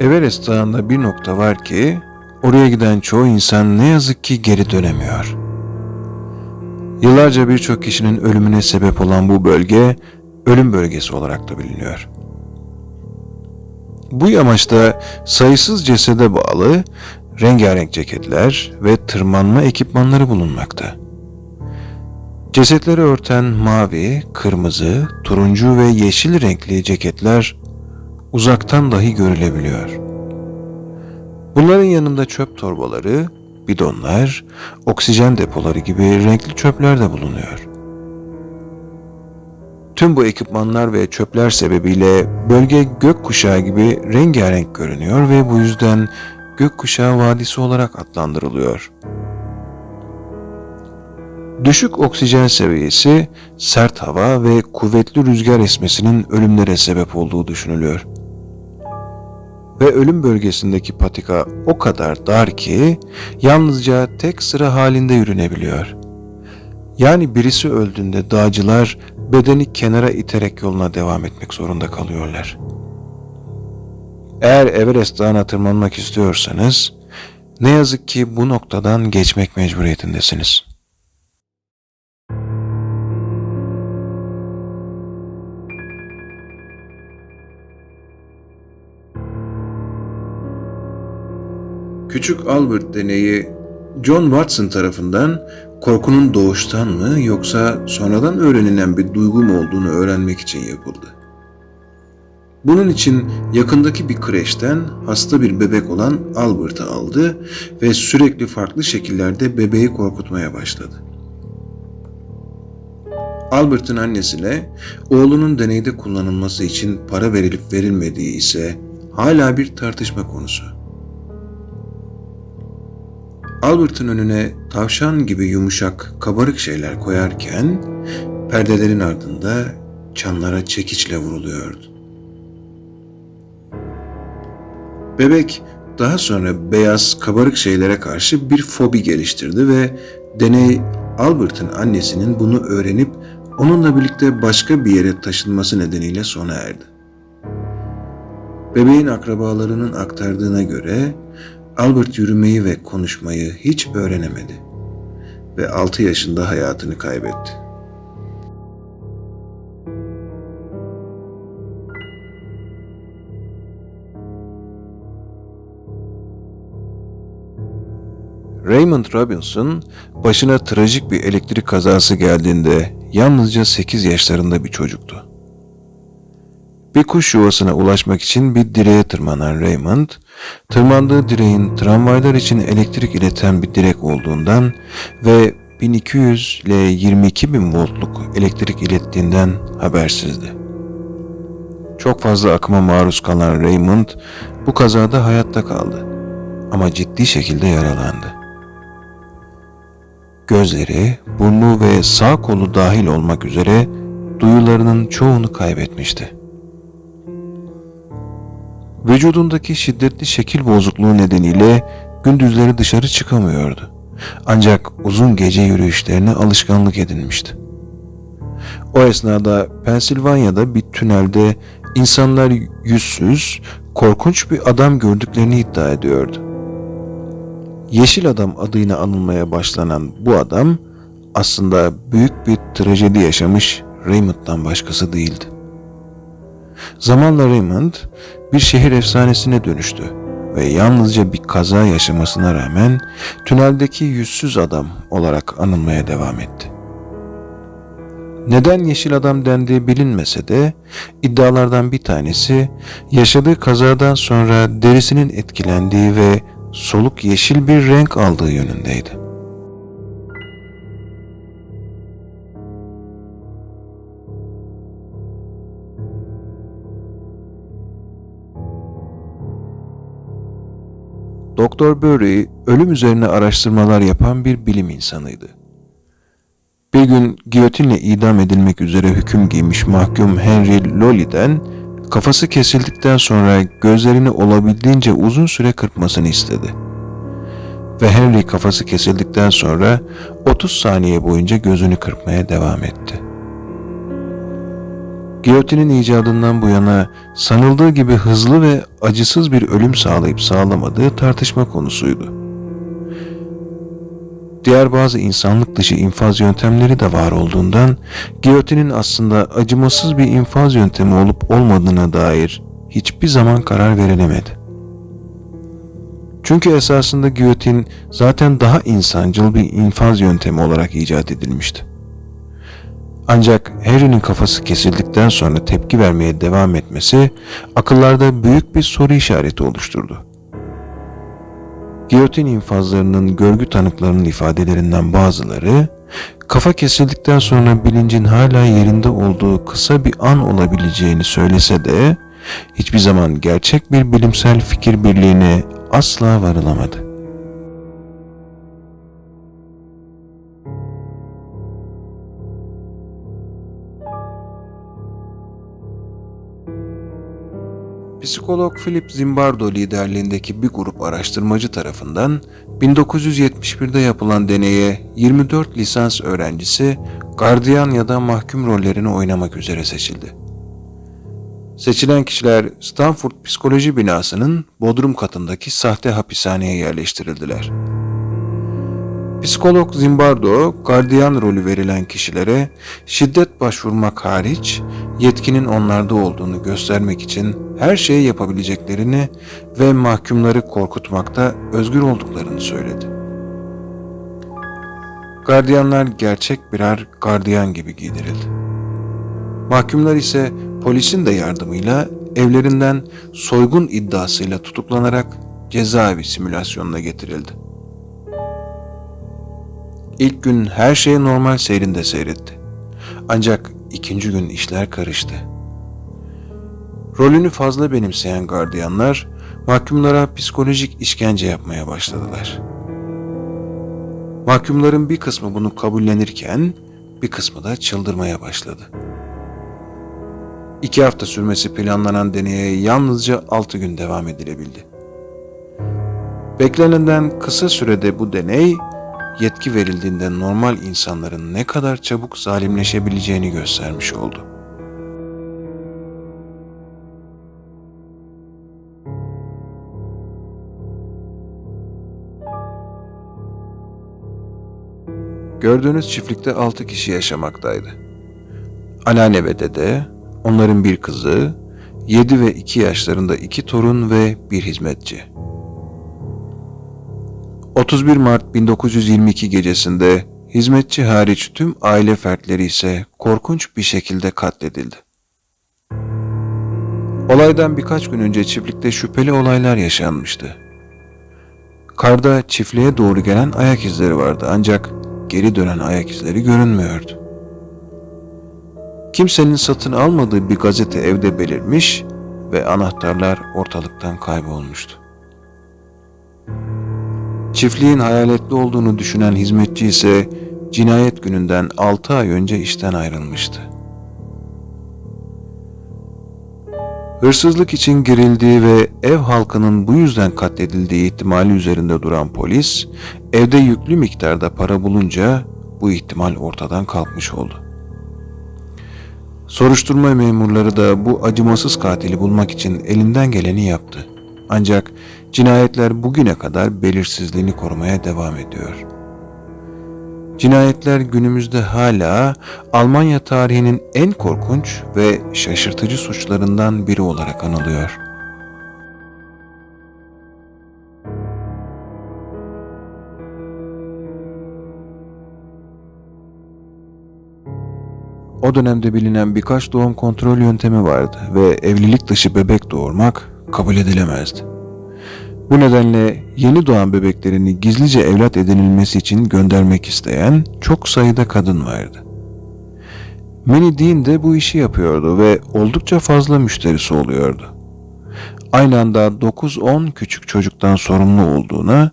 Everest Dağı'nda bir nokta var ki oraya giden çoğu insan ne yazık ki geri dönemiyor. Yıllarca birçok kişinin ölümüne sebep olan bu bölge ölüm bölgesi olarak da biliniyor. Bu yamaçta sayısız cesede bağlı rengarenk ceketler ve tırmanma ekipmanları bulunmakta. Cesetleri örten mavi, kırmızı, turuncu ve yeşil renkli ceketler uzaktan dahi görülebiliyor. Bunların yanında çöp torbaları, bidonlar, oksijen depoları gibi renkli çöpler de bulunuyor. Tüm bu ekipmanlar ve çöpler sebebiyle bölge gökkuşağı gibi rengarenk görünüyor ve bu yüzden gökkuşağı vadisi olarak adlandırılıyor. Düşük oksijen seviyesi, sert hava ve kuvvetli rüzgar esmesinin ölümlere sebep olduğu düşünülüyor. Ve ölüm bölgesindeki patika o kadar dar ki yalnızca tek sıra halinde yürünebiliyor. Yani birisi öldüğünde dağcılar bedeni kenara iterek yoluna devam etmek zorunda kalıyorlar. Eğer Everest Dağı'na tırmanmak istiyorsanız ne yazık ki bu noktadan geçmek mecburiyetindesiniz. Küçük Albert deneyi John Watson tarafından korkunun doğuştan mı yoksa sonradan öğrenilen bir duygu mu olduğunu öğrenmek için yapıldı. Bunun için yakındaki bir kreşten hasta bir bebek olan Albert'ı aldı ve sürekli farklı şekillerde bebeği korkutmaya başladı. Albert'ın annesine oğlunun deneyde kullanılması için para verilip verilmediği ise hala bir tartışma konusu. Albert'ın önüne tavşan gibi yumuşak, kabarık şeyler koyarken perdelerin ardında çanlara çekiçle vuruluyordu. Bebek daha sonra beyaz, kabarık şeylere karşı bir fobi geliştirdi ve deney Albert'ın annesinin bunu öğrenip onunla birlikte başka bir yere taşınması nedeniyle sona erdi. Bebeğin akrabalarının aktardığına göre Albert yürümeyi ve konuşmayı hiç öğrenemedi ve 6 yaşında hayatını kaybetti. Raymond Robinson başına trajik bir elektrik kazası geldiğinde yalnızca 8 yaşlarında bir çocuktu. Bir kuş yuvasına ulaşmak için bir direğe tırmanan Raymond, tırmandığı direğin tramvaylar için elektrik ileten bir direk olduğundan ve 1200 ile 22 bin voltluk elektrik ilettiğinden habersizdi. Çok fazla akıma maruz kalan Raymond bu kazada hayatta kaldı ama ciddi şekilde yaralandı. Gözleri, burnu ve sağ kolu dahil olmak üzere duyularının çoğunu kaybetmişti. Vücudundaki şiddetli şekil bozukluğu nedeniyle gündüzleri dışarı çıkamıyordu. Ancak uzun gece yürüyüşlerine alışkanlık edinmişti. O esnada Pensilvanya'da bir tünelde insanlar yüzsüz, korkunç bir adam gördüklerini iddia ediyordu. Yeşil Adam adıyla anılmaya başlanan bu adam aslında büyük bir trajedi yaşamış Raymond'dan başkası değildi. Zamanla Raymond bir şehir efsanesine dönüştü ve yalnızca bir kaza yaşamasına rağmen tüneldeki yüzsüz adam olarak anılmaya devam etti. Neden yeşil adam dendiği bilinmese de iddialardan bir tanesi yaşadığı kazadan sonra derisinin etkilendiği ve soluk yeşil bir renk aldığı yönündeydi. Doktor Burry ölüm üzerine araştırmalar yapan bir bilim insanıydı. Bir gün giyotinle idam edilmek üzere hüküm giymiş mahkum Henry Lolly'den kafası kesildikten sonra gözlerini olabildiğince uzun süre kırpmasını istedi. Ve Henry kafası kesildikten sonra 30 saniye boyunca gözünü kırpmaya devam etti. Giyotinin icadından bu yana sanıldığı gibi hızlı ve acısız bir ölüm sağlayıp sağlamadığı tartışma konusuydu. Diğer bazı insanlık dışı infaz yöntemleri de var olduğundan giyotinin aslında acımasız bir infaz yöntemi olup olmadığına dair hiçbir zaman karar verilemedi. Çünkü esasında giyotin zaten daha insancıl bir infaz yöntemi olarak icat edilmişti. Ancak Harry'nin kafası kesildikten sonra tepki vermeye devam etmesi akıllarda büyük bir soru işareti oluşturdu. Giyotin infazlarının görgü tanıklarının ifadelerinden bazıları, kafa kesildikten sonra bilincin hala yerinde olduğu kısa bir an olabileceğini söylese de, hiçbir zaman gerçek bir bilimsel fikir birliğine asla varılamadı. Psikolog Philip Zimbardo liderliğindeki bir grup araştırmacı tarafından 1971'de yapılan deneye 24 lisans öğrencisi gardiyan ya da mahkum rollerini oynamak üzere seçildi. Seçilen kişiler Stanford Psikoloji binasının bodrum katındaki sahte hapishaneye yerleştirildiler. Psikolog Zimbardo, gardiyan rolü verilen kişilere şiddet başvurmak hariç yetkinin onlarda olduğunu göstermek için her şeyi yapabileceklerini ve mahkumları korkutmakta özgür olduklarını söyledi. Gardiyanlar gerçek birer gardiyan gibi giydirildi. Mahkumlar ise polisin de yardımıyla evlerinden soygun iddiasıyla tutuklanarak cezaevi simülasyonuna getirildi. İlk gün her şey normal seyrinde seyretti. Ancak ikinci gün işler karıştı. Rolünü fazla benimseyen gardiyanlar mahkumlara psikolojik işkence yapmaya başladılar. Mahkumların bir kısmı bunu kabullenirken bir kısmı da çıldırmaya başladı. İki hafta sürmesi planlanan deneye yalnızca altı gün devam edilebildi. Beklenenden kısa sürede bu deney yetki verildiğinde normal insanların ne kadar çabuk zalimleşebileceğini göstermiş oldu. Gördüğünüz çiftlikte altı kişi yaşamaktaydı. Anneanne ve dede, onların bir kızı, yedi ve iki yaşlarında iki torun ve bir hizmetçi. 31 Mart 1922 gecesinde hizmetçi hariç tüm aile fertleri ise korkunç bir şekilde katledildi. Olaydan birkaç gün önce çiftlikte şüpheli olaylar yaşanmıştı. Karda çiftliğe doğru gelen ayak izleri vardı ancak geri dönen ayak izleri görünmüyordu. Kimsenin satın almadığı bir gazete evde belirmiş ve anahtarlar ortalıktan kaybolmuştu. Çiftliğin hayaletli olduğunu düşünen hizmetçi ise cinayet gününden 6 ay önce işten ayrılmıştı. Hırsızlık için girildiği ve ev halkının bu yüzden katledildiği ihtimali üzerinde duran polis, evde yüklü miktarda para bulunca bu ihtimal ortadan kalkmış oldu. Soruşturma memurları da bu acımasız katili bulmak için elinden geleni yaptı. Ancak cinayetler bugüne kadar belirsizliğini korumaya devam ediyor. Cinayetler günümüzde hala Almanya tarihinin en korkunç ve şaşırtıcı suçlarından biri olarak anılıyor. O dönemde bilinen birkaç doğum kontrol yöntemi vardı ve evlilik dışı bebek doğurmak kabul edilemezdi. Bu nedenle yeni doğan bebeklerini gizlice evlat edinilmesi için göndermek isteyen çok sayıda kadın vardı. Minnie Dean de bu işi yapıyordu ve oldukça fazla müşterisi oluyordu. Aynı anda 9-10 küçük çocuktan sorumlu olduğuna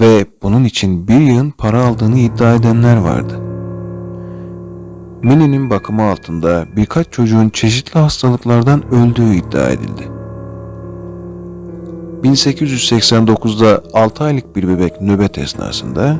ve bunun için bir yığın para aldığını iddia edenler vardı. Minnie'nin bakımı altında birkaç çocuğun çeşitli hastalıklardan öldüğü iddia edildi. 1889'da 6 aylık bir bebek nöbet esnasında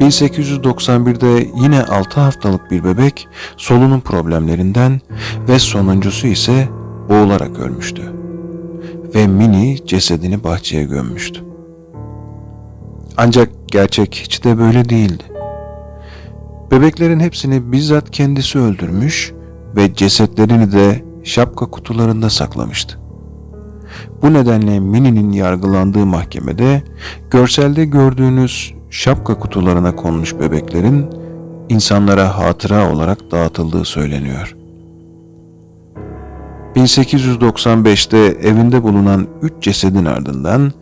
1891'de yine 6 haftalık bir bebek solunum problemlerinden ve sonuncusu ise boğularak ölmüştü. Ve Mini cesedini bahçeye gömmüştü. Ancak gerçek hiç de böyle değildi. Bebeklerin hepsini bizzat kendisi öldürmüş ve cesetlerini de şapka kutularında saklamıştı. Bu nedenle Mini'nin yargılandığı mahkemede görselde gördüğünüz şapka kutularına konmuş bebeklerin insanlara hatıra olarak dağıtıldığı söyleniyor. 1895'te evinde bulunan üç cesedin ardından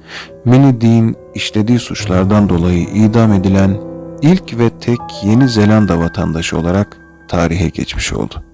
Minnie Dean işlediği suçlardan dolayı idam edilen ilk ve tek Yeni Zelanda vatandaşı olarak tarihe geçmiş oldu.